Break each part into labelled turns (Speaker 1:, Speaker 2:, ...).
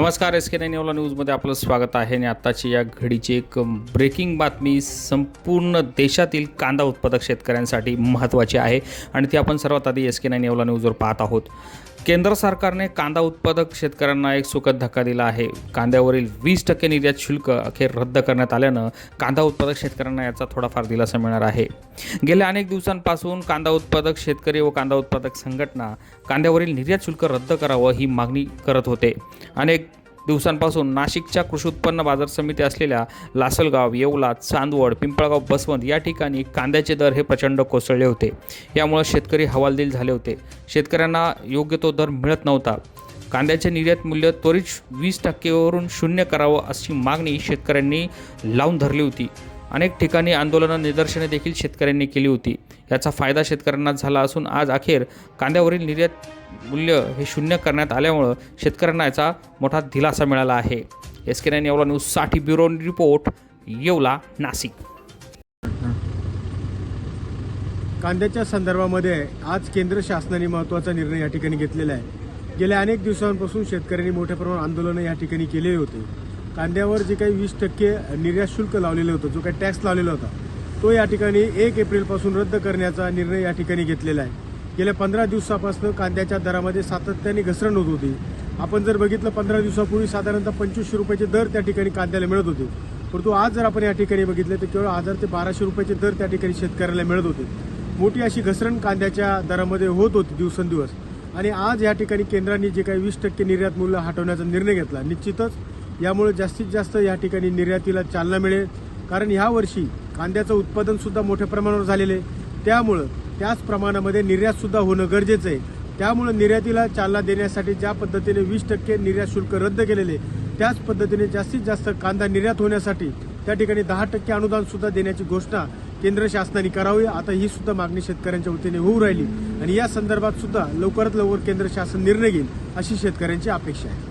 Speaker 1: नमस्कार S K nine एवला न्यूजमध्ये आपलं स्वागत आहे आणि आत्ताची या घडीची एक ब्रेकिंग बातमी संपूर्ण देशातील कांदा उत्पादक शेतकऱ्यांसाठी महत्त्वाची आहे. आणि ती आपण सर्वात आधी एस के नाईन एवला न्यूजवर पाहत आहोत. केंद्र सरकारने कांदा उत्पादक शेतकऱ्यांना एक सुखद धक्का दिला आहे. कांद्यावरील वीस टक्के निर्यात शुल्क अखेर रद्द करण्यात आल्यानं कांदा उत्पादक शेतकऱ्यांना याचा थोडाफार दिलासा मिळणार आहे. गेल्या अनेक दिवसांपासून कांदा उत्पादक शेतकरी व कांदा उत्पादक संघटना कांद्यावरील निर्यात शुल्क रद्द करावं ही मागणी करत होते. अनेक दिवसांपासून नाशिकच्या कृषी उत्पन्न बाजार समिती असलेल्या लासलगाव येवला चांदवड पिंपळगाव बसवंत या ठिकाणी कांद्याचे दर हे प्रचंड कोसळले होते. यामुळे शेतकरी हवालदिल झाले होते. शेतकऱ्यांना योग्य तो दर मिळत नव्हता. कांद्याचे निर्यात मूल्य त्वरित वीस टक्केवरून शून्य करावं अशी मागणी शेतकऱ्यांनी लावून धरली होती. अनेक ठिकाणी आंदोलनं निदर्शने देखील शेतकऱ्यांनी केली होती. याचा फायदा शेतकऱ्यांना झाला असून आज अखेर कांद्यावरील निर्यात मूल्य हे शून्य करण्यात आल्यामुळं शेतकऱ्यांना याचा मोठा दिलासा मिळाला आहे. एस के नाईन येवला न्यूजसाठी ब्युरो रिपोर्ट येवला नाशिक.
Speaker 2: कांद्याच्या संदर्भामध्ये आज केंद्र शासनाने महत्त्वाचा निर्णय या ठिकाणी घेतलेला आहे. गेल्या अनेक दिवसांपासून शेतकऱ्यांनी मोठ्या प्रमाणात आंदोलनं या ठिकाणी केलेली होती. कांद्यावर जे काही वीस टक्के निर्यात शुल्क लावलेलं होतं जो काही टॅक्स लावलेला होता तो या ठिकाणी एक एप्रिलपासून रद्द करण्याचा निर्णय या ठिकाणी घेतलेला आहे. गेल्या पंधरा दिवसापासून कांद्याच्या दरामध्ये सातत्याने घसरण होत होती. आपण जर बघितलं पंधरा दिवसापूर्वी साधारणतः पंचवीसशे रुपयाचे दर त्या ठिकाणी कांद्याला मिळत होते. परंतु आज जर आपण या ठिकाणी बघितलं तर केवळ हजार ते बाराशे रुपयाचे दर त्या ठिकाणी शेतकऱ्याला मिळत होते. मोठी अशी घसरण कांद्याच्या दरामध्ये होत होती दिवसेंदिवस. आणि आज या ठिकाणी केंद्राने जे काही वीस टक्के निर्यात मूल्य हटवण्याचा निर्णय घेतला निश्चितच यामुळे जास्तीत जास्त या ठिकाणी निर्यातीला चालना मिळेल. कारण ह्या वर्षी कांद्याचं उत्पादन सुद्धा मोठ्या प्रमाणावर झालेलं आहे. त्यामुळं त्याच प्रमाणामध्ये निर्यात सुद्धा होणं गरजेचं आहे. त्यामुळं निर्यातीला चालना देण्यासाठी ज्या पद्धतीने वीस टक्के निर्यात शुल्क रद्द केलेले त्याच पद्धतीने जास्तीत जास्त कांदा निर्यात होण्यासाठी त्या ठिकाणी दहा टक्के अनुदान सुद्धा देण्याची घोषणा केंद्र शासनाने करावी. आता ही सुद्धा मागणी शेतकऱ्यांच्या वतीने होऊ राहिली. आणि या संदर्भात सुद्धा लवकरात लवकर केंद्र शासन निर्णय घेईल अशी शेतकऱ्यांची अपेक्षा आहे.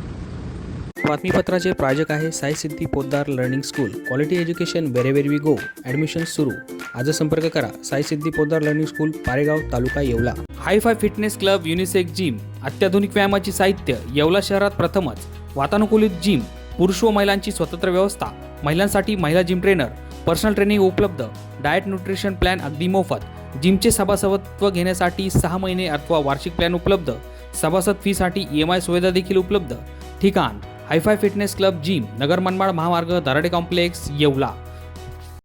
Speaker 1: बातमीपत्राचे प्रायोजक आहे Sai Siddhi Poddar learning school. Quality education wherever we go admission सुरू. आज संपर्क करा. Sai Siddhi Poddar learning school Paregaon taluka Yeola. Hi fi fitness club unisex gym अत्याधुनिक व्यायामाची साहित्य. येवला शहरात प्रथमच. वातानुकूलित जिम पुरुष व महिलांची स्वतंत्र व्यवस्था. महिलांसाठी महिला जिम ट्रेनर पर्सनल ट्रेनिंग उपलब्ध. डाएट न्यूट्रिशन प्लॅन अगदी मोफत. जिमचे सभासदत्व घेण्यासाठी सहा महिने अथवा वार्षिक प्लॅन उपलब्ध. सभासद फीसाठी ई एम आय सुविधा देखील उपलब्ध. ठिकाण. Hi fi fitness club gym Nagar Manmad महामार्ग दराडे कॉम्प्लेक्स येवला.